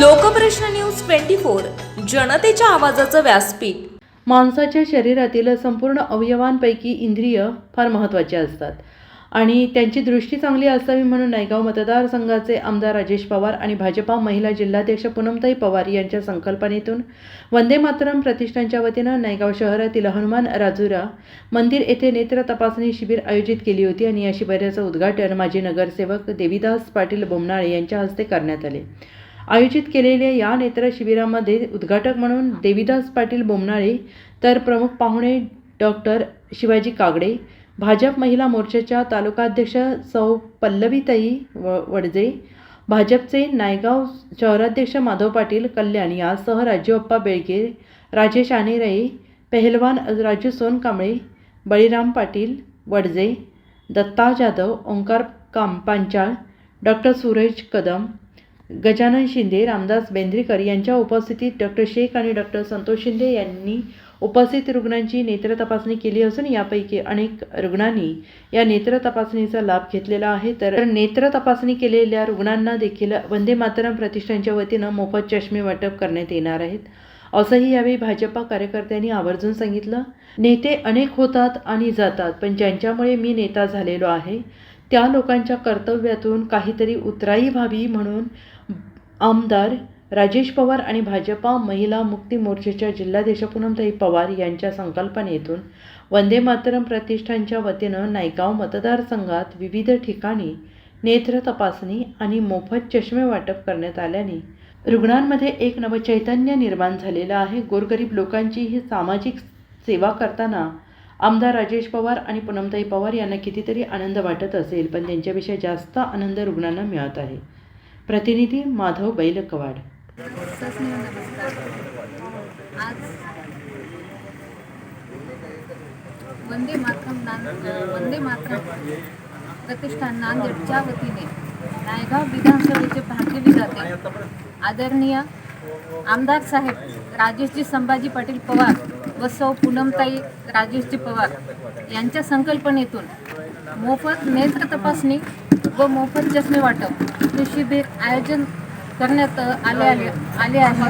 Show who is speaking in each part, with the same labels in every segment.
Speaker 1: Lokprashna news twenty four जनतेच्या आवाजाचं व्यासपीठ.
Speaker 2: माणसाच्या शरीरातील संपूर्ण अवयवांपैकी इंद्रिय फार महत्त्वाचे असतात. आणि त्यांची दृष्टी चांगली असावी म्हणून नायगाव मतदारसंघाचे आमदार राजेश पवार आणि भाजपा महिला जिल्हाध्यक्ष पूनमताई पवार यांच्या संकल्पनेतून वंदे मातरम प्रतिष्ठानच्या वतीनं नायगाव शहरातील हनुमान राजुरा मंदिर येथे नेत्र तपासणी शिबिर आयोजित केली होती आणि या शिबिराचं उद्घाटन माजी नगरसेवक देवीदास पाटील बोमनाळे यांच्या हस्ते करण्यात आले. आयोजित केलेल्या या नेत्र शिबिरामध्ये उद्घाटक म्हणून देविदास पाटील बोमनाळे तर प्रमुख पाहुणे डॉक्टर शिवाजी कागडे भाजप महिला मोर्चाच्या तालुकाध्यक्ष सौ पल्लवीताई व वडजे भाजपचे नायगाव शहराध्यक्ष माधव पाटील कल्याण यासह राजूअप्पा बेळगे राजेश आनेराई पेहलवान राजू सोनकांबळे बळीराम पाटील वडजे दत्ता जाधव ओंकार काम पांचाळ डॉक्टर सुरेश कदम गजानन शिंदे रामदास बेंद्रेकर यांच्या उपस्थितीत डॉक्टर शेख आणि डॉक्टर संतोष शिंदे यांनी उपस्थित रुग्णांची नेत्र तपासणी केली असून यापैकी अनेक रुग्णांनी या नेत्र तपासणीचा लाभ घेतलेला आहे. तर नेत्र तपासणी केलेल्या रुग्णांना देखील वंदे मातरम प्रतिष्ठानच्या वतीनं मोफत चष्मे वाटप करण्यात येणार आहेत. असंही यावेळी भाजपा कार्यकर्त्यांनी आवर्जून सांगितलं. नेते अनेक होतात आणि जातात पण ज्यांच्यामुळे मी नेता झालेलो आहे त्या लोकांच्या कर्तव्यातून काहीतरी उतराई व्हावी म्हणून आमदार राजेश पवार आणि भाजपा महिला मुक्ती मोर्चाच्या जिल्हाध्यक्षा पूनमताई पवार यांच्या संकल्पनेतून वंदे मातरम प्रतिष्ठानच्या वतीनं नायगाव मतदारसंघात विविध ठिकाणी नेत्र तपासणी आणि मोफत चष्मे वाटप करण्यात आल्याने रुग्णांमध्ये एक नवचैतन्य निर्माण झालेलं आहे. गोरगरीब लोकांची ही सामाजिक सेवा करताना आमदार राजेश पवार आणि पूनमताई पवार यांना कितीतरी आनंद वाटत असेल पण त्यांच्यापेक्षा जास्त आनंद रुग्णांना मिळत आहे. प्रतिनिधी माधव बैलकवाड.
Speaker 3: वंदे मातरम नांद वंदे मातरम प्रतिष्ठान नांदेडच्या वतीने नायगाव विधानसभेचे भाग्य विधाते आदरणीय आमदार साहेब राजेशजी संभाजी पाटील पवार व सौ पूनमताई राजेशजी पवार यांच्या संकल्पनेतून मोफत नेत्र तपासणी व मोफत चष्मे वाटप हे शिबिर आयोजन करण्यात आले आले आले आहे.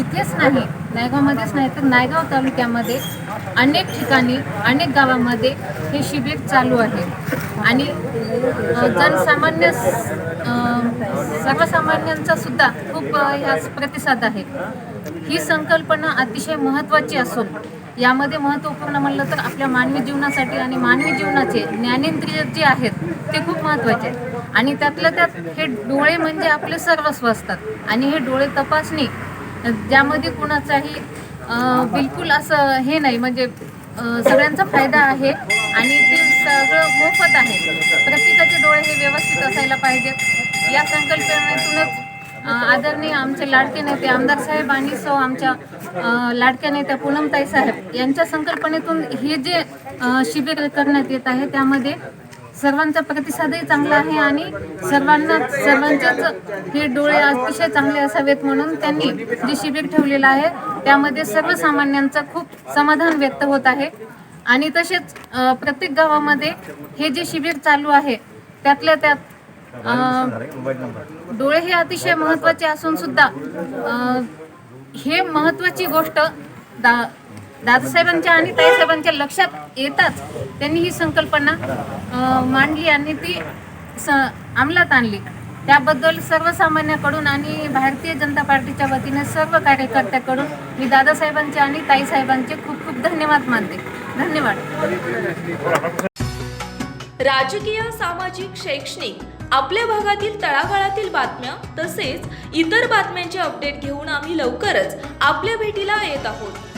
Speaker 3: इथेच नाही नायगावमध्येच नाही तर नायगाव तालुक्यामध्ये अनेक ठिकाणी अनेक गावामध्ये हे शिबिर चालू आहे. आणि जनसामान्य सर्वसामान्यांचा सुद्धा खूप अ, ह्यास प्रतिसाद आहे. ही संकल्पना अतिशय महत्त्वाची असून यामध्ये महत्त्वपूर्ण म्हणलं तर आपल्या मानवी जीवनासाठी आणि मानवी जीवनाचे ज्ञानेंद्रिय जे आहेत ते खूप महत्त्वाचे आहेत. आणि त्यातल्या त्यात हे डोळे म्हणजे आपले सर्वस्व असतात. आणि हे डोळे तपासणी ज्यामध्ये कुणाचाही बिलकुल असं हे नाही. म्हणजे सगळ्यांचा फायदा आहे आणि ते सगळं मोफत आहे. प्रत्येकाचे डोळे हे व्यवस्थित असायला पाहिजेत. या संकल्पनेतूनच आदरणीय आमचे लाडके नेते आमदार साहेब आणि सौ आमच्या लाडक्या नेत्या पूनमताई साहेब यांच्या संकल्पनेतून हे जे शिबिर करण्यात येत आहे त्यामध्ये सर्वांचा प्रतिसादही चांगला आहे आणि सर्वांना सर्वांचेच हे डोळे अतिशय चांगले असावेत म्हणून त्यांनी जे शिबिर ठेवलेलं आहे त्यामध्ये सर्वसामान्यांचं खूप समाधान व्यक्त होत आहे. आणि तसेच प्रत्येक गावामध्ये हे जे शिबिर चालू आहे त्यातल्या त्यात डोळे हे अतिशय महत्त्वाचे असून सुद्धा हे महत्त्वाची गोष्ट दा दादासाहेबांच्या आणि ताईसाहेबांच्या लक्षात येताच त्यांनी ही संकल्पना मांडली आणि ती स अंमलात आणली. त्याबद्दल सर्वसामान्याकडून आणि भारतीय जनता पार्टीच्या वतीने सर्व कार्यकर्त्याकडून मी दादासाहेबांचे आणि ताईसाहेबांचे खूप खूप धन्यवाद मानते. धन्यवाद.
Speaker 1: राजकीय सामाजिक शैक्षणिक आपल्या भागातील तळागाळातील बातम्या तसेच इतर बातम्यांचे अपडेट घेऊन आम्ही लवकरच आपल्या भेटीला येत आहोत.